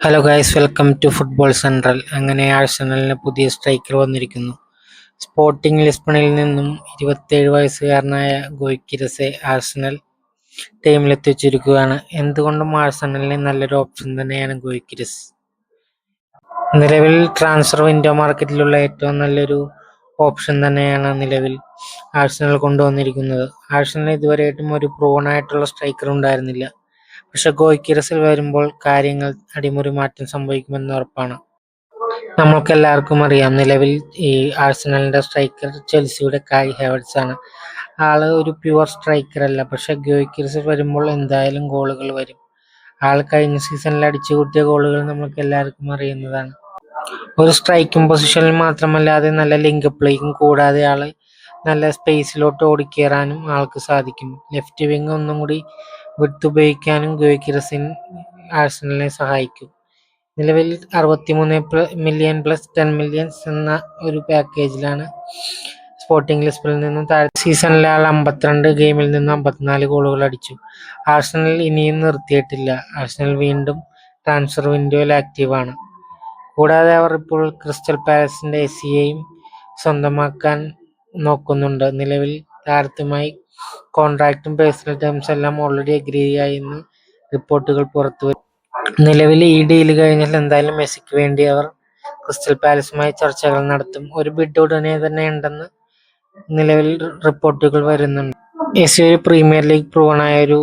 Hello guys welcome to football central അങ്ങനെ ആഴ്സണലിന് പുതിയ സ്ട്രൈക്കർ വന്നിരിക്കുന്നു. സ്പോർട്ടിംഗ് ലിസ്ബണിൽ നിന്നും ഇരുപത്തേഴ് വയസ്സുകാരനായ ഗോയ്ക്കിരസെ ആഴ്സണൽ ടീമിലെത്തിച്ചിരിക്കുകയാണ് എന്തുകൊണ്ടും ആഴ്സണലിന് നല്ലൊരു ഓപ്ഷൻ തന്നെയാണ് ഗോയ്ക്കിരസ്. നിലവിൽ ട്രാൻസ്ഫർ വിൻഡോ മാർക്കറ്റിലുള്ള ഏറ്റവും നല്ലൊരു ഓപ്ഷൻ തന്നെയാണ് നിലവിൽ ആഴ്സണൽ കൊണ്ടുവന്നിരിക്കുന്നത്. ആഴ്സണൽ ഇതുവരെയായിട്ടും ഒരു പ്രൂവൺ ആയിട്ടുള്ള സ്ട്രൈക്കർ ഉണ്ടായിരുന്നില്ല. പക്ഷെ ഗോയ്ക്കിരസിൽ വരുമ്പോൾ കാര്യങ്ങൾ അടിമുറി മാറ്റം സംഭവിക്കുമെന്ന് ഉറപ്പാണ്. നമ്മൾക്ക് എല്ലാവർക്കും അറിയാം നിലവിൽ ഈ ആഴ്സണലിന്റെ സ്ട്രൈക്കർ ചെൽസിയുടെ കായ് ഹേവർട്സ് ആണ്. ആൾ ഒരു പ്യുവർ സ്ട്രൈക്കർ അല്ല പക്ഷെ ഗോയ്ക്കിരസിൽ വരുമ്പോൾ എന്തായാലും ഗോളുകൾ വരും. ആൾ കഴിഞ്ഞ സീസണിൽ അടിച്ചു കൂട്ടിയ ഗോളുകൾ നമ്മൾക്ക് എല്ലാവർക്കും അറിയുന്നതാണ്. ഒരു സ്ട്രൈക്കിംഗ് പൊസിഷനിൽ മാത്രമല്ലാതെ നല്ല ലിങ്ക് പ്ലേയും കൂടാതെ ആൾ നല്ല സ്പേസിലോട്ട് ഓടിക്കേറാനും ആൾക്ക് സാധിക്കും. ലെഫ്റ്റ് വിങ് ഒന്നും കൂടി വിട്ട് ഉപയോഗിക്കാനും ഗോയ്ക്കിരസിൻ ആഴ്സണലിനെ സഹായിക്കും. നിലവിൽ അറുപത്തിമൂന്ന് മില്യൺ പ്ലസ് ടെൻ മില്യൺസ് എന്ന ഒരു പാക്കേജിലാണ് സ്പോർട്ടിംഗ് ലിസ്ബണിൽ നിന്നും താഴെ സീസണിലെ ആൾ അമ്പത്തിരണ്ട് ഗെയിമിൽ നിന്ന് അമ്പത്തിനാല് ഗോളുകൾ അടിച്ചു. ആഴ്സണൽ ഇനിയും നിർത്തിയിട്ടില്ല. ആഴ്സണൽ വീണ്ടും ട്രാൻസ്ഫർ വിൻഡോയിൽ ആക്റ്റീവാണ് കൂടാതെ അവർ ഇപ്പോൾ ക്രിസ്റ്റൽ പാലസിന്റെ എസിയെയും സ്വന്തമാക്കാൻ നോക്കുന്നുണ്ട്. നിലവിൽ താരത്തുമായി കോൺട്രാക്റ്റും പേഴ്സണൽ ടേംസ് എല്ലാം ഓൾറെഡി അഗ്രി ആയെന്ന് റിപ്പോർട്ടുകൾ പുറത്തുവരും നിലവിൽ ഈ ഡീൽ കഴിഞ്ഞാൽ എന്തായാലും മെസ്സിക്ക് വേണ്ടി അവർ ക്രിസ്റ്റൽ പാലസുമായി ചർച്ചകൾ നടത്തും. ഒരു ബിഡ് ഉടനെ തന്നെ ഉണ്ടെന്ന് നിലവിൽ റിപ്പോർട്ടുകൾ വരുന്നുണ്ട്. മെസ്സി ഒരു പ്രീമിയർ ലീഗ് പ്രൂവണായ ഒരു